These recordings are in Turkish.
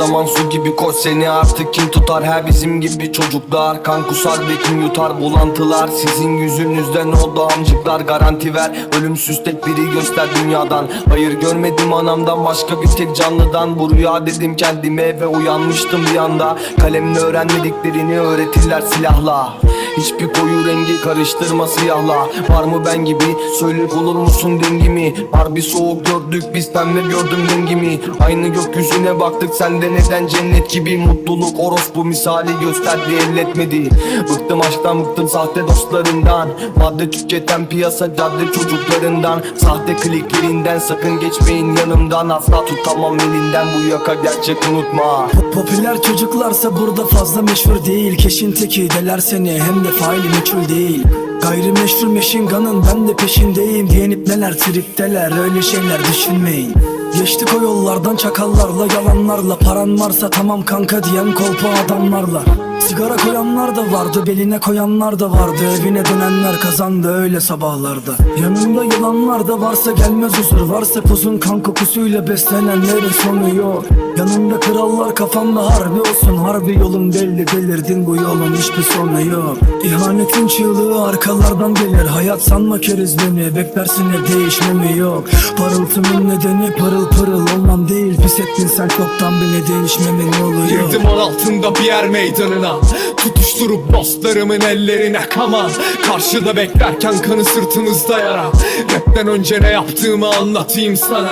zaman su gibi koş seni artık kim tutar? Her bizim gibi çocuklar Kan kusar ve kim yutar. Bulantılar Sizin yüzünüzden oldu amcıklar. Garanti ver ölümsüz tek biri göster dünyadan. Hayır görmedim anamdan başka bir tek canlıdan. Bu rüya dedim kendime ve uyanmıştım bir anda. Kalemle öğrenmediklerini öğretirler silahla Hiçbir koyu rengi karıştırma siyahla. Var mı ben gibi? Söyle bulur musun dengimi? Var bir soğuk gördük biz pembe gördüm rengimi. Aynı gökyüzüne baktık sende neden cennet gibi? Mutluluk orospu misali gösterdi elletmedi. Bıktım aşktan bıktım sahte dostlarından. Madde tüketen piyasa cadde çocuklarından. Sahte kliklerinden sakın geçmeyin yanımdan. Asla tutamam elinden bu yaka gerçek unutma. Popüler çocuklarsa burada fazla meşhur değil. Keşin teki deler seni. Hem de faili meçhul değil. Gayrimeşru meşinganın ben de peşindeyim. Diyenip neler tripteler öyle şeyler düşünmeyin Geçtik o yollardan çakallarla yalanlarla. Paran varsa tamam kanka diyen kolpa adamlarla. Sigara koyanlar da vardı beline koyanlar da vardı. Evine dönenler kazandı öyle sabahlarda. Yanında yılanlar da varsa gelmez huzur. Varsa kuzun kan kokusuyla beslenenlerin sonu yok. Yanında krallar kafamda harbi olsun. Harbi yolun belli delirdin bu yolun hiçbir sonu yok. İhanetin çığlığı arkalardan gelir. Hayat sanma keriz beni Beklersin hep değişmemi yok? Parıltımın nedeni pırıl pırıl olmam değil Pis ettin sen çoktan bile değişmemin yolu yok. Girdim on altında bir yer meydanına Tutuşturup dostlarımın ellerine kaman Karşıda beklerken kanı sırtımızda yara. Rapten önce ne yaptığımı anlatayım sana.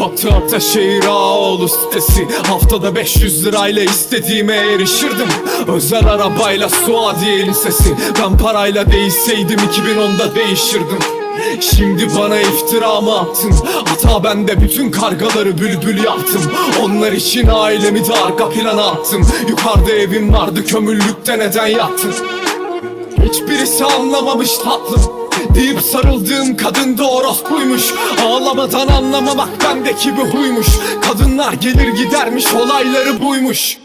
Batı Ataşehir Ağoğlu sitesi. Haftada 500 lirayla istediğime erişirdim. Özel arabayla Suadiye Lisesi. Ben parayla değişseydim 2010'da değişirdim Şimdi bana iftira mı attın? Hata bende bütün kargaları bülbül yaptım. Onlar için ailemi de arka plana attım. Yukarıda evim vardı kömürlükte neden yattın? Hiçbirisi anlamamış tatlım. Deyip sarıldığım kadın da orospuymuş. Ağlamadan anlamamak bendeki bir huymuş. Kadınlar gelir gidermiş olayları buymuş